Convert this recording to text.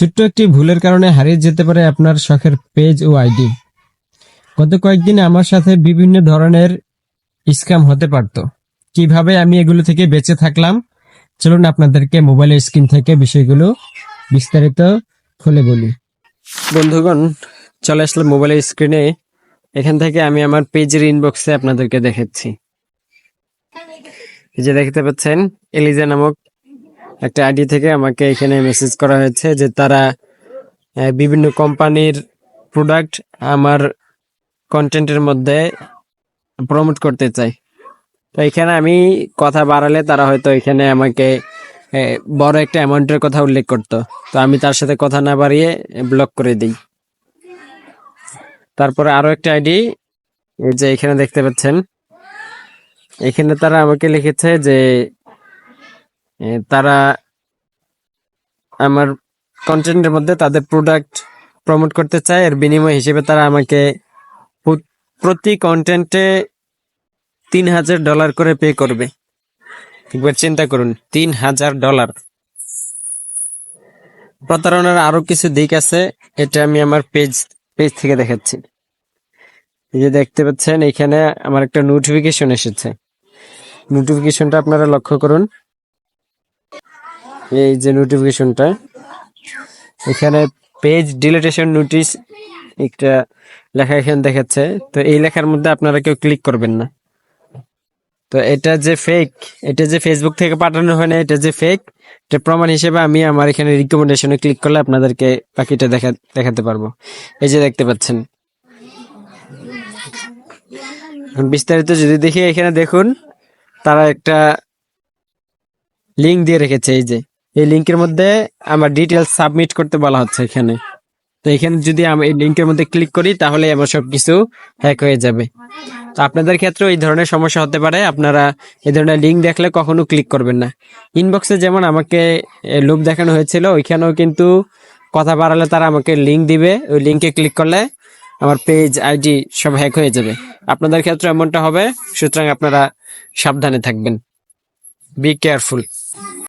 ছোট্ট একটি ভুলের কারণে হারিয়ে যেতে পারে আপনার শখের পেজ ও আইডি। গত কয়েকদিনে আমার সাথে বিভিন্ন ধরনের স্ক্যাম হতে পারত। কীভাবে আমি এগুলো থেকে বেঁচে থাকলাম? চলুন আপনাদেরকে মোবাইলের স্ক্রিন থেকে বিষয়গুলো বিস্তারিত খুলে বলি। বন্ধুগণ, চলে আসলে মোবাইলের স্ক্রিনে। এখান থেকে আমি আমার পেজের ইনবক্সে আপনাদেরকে দেখাচ্ছি। যে দেখতে পাচ্ছেন এলিজা নামক একটা আইডি থেকে আমাকে এখানে মেসেজ করা হয়েছে যে তারা বিভিন্ন কোম্পানির প্রোডাক্ট আমার কন্টেন্টের মধ্যে প্রমোট করতে চাই তো এখানে আমি কথা বাড়ালে তারা হয়তো এখানে আমাকে বড় একটা অ্যামাউন্টের কথা উল্লেখ করতো। তো আমি তার সাথে কথা না বাড়িয়ে ব্লক করে দিই। তারপরে আরও একটা আইডি যে এখানে দেখতে পাচ্ছেন। এখানে তারা আমাকে লিখেছে যে তারা আমার কন্টেন্টের মধ্যে তাদের প্রোডাক্ট প্রমোট করতে চায়। এর বিনিময় হিসেবে তারা আমাকে প্রতি কন্টেন্টে তিন হাজার ডলার করে পে করবে। একবার চিন্তা করুন, তিন হাজার ডলার প্রতারণার আরও কিছু দিক আছে, এটা আমি আমার পেজ পেজ থেকে দেখাচ্ছি। এই যে দেখতে পাচ্ছেন, এখানে আমার একটা নোটিফিকেশন এসেছে। নোটিফিকেশনটা আপনারা লক্ষ্য করুন। এই যে নোটিফিকেশনটা এখানে পেজ ডিলিটেশন নোটিশ একটা লেখা এখানে দেখাচ্ছে। তো এই লেখার মধ্যে আপনারা কেউ ক্লিক করবেন না। তো এটা যে ফেক এটা যে ফেসবুক থেকে পাঠানো হয় না, এটা যে ফেক এটা প্রমাণ হিসেবে আমি আমার এখানে রিকমেন্ডেশনে ক্লিক করলে আপনাদেরকে বাকিটা দেখা, দেখাতে পারব। এই যে দেখতে পাচ্ছেন। বিস্তারিত যদি দেখি, এখানে দেখুন, তারা একটা লিংক দিয়ে রেখেছে, এই যে। এই লিঙ্কের মধ্যে আমার ডিটেলস সাবমিট করতে বলা হচ্ছে এখানে। তো এখানে যদি আমি এই লিঙ্কের মধ্যে ক্লিক করি, তাহলে আমার সবকিছু হ্যাক হয়ে যাবে। তো আপনাদের ক্ষেত্রেও এই ধরনের সমস্যা হতে পারে। আপনারা এই ধরনের লিঙ্ক দেখলে কখনো ক্লিক করবেন না। ইনবক্সে যেমন আমাকে লোভ দেখানো হয়েছিল, ওইখানেও কিন্তু কথা বাড়ালে তারা আমাকে লিঙ্ক দিবে। ওই লিঙ্কে ক্লিক করলে আমার পেজ আইডি সব হ্যাক হয়ে যাবে। আপনাদের ক্ষেত্রে এমনটা হবে, সুতরাং আপনারা সাবধানে থাকবেন। Be careful!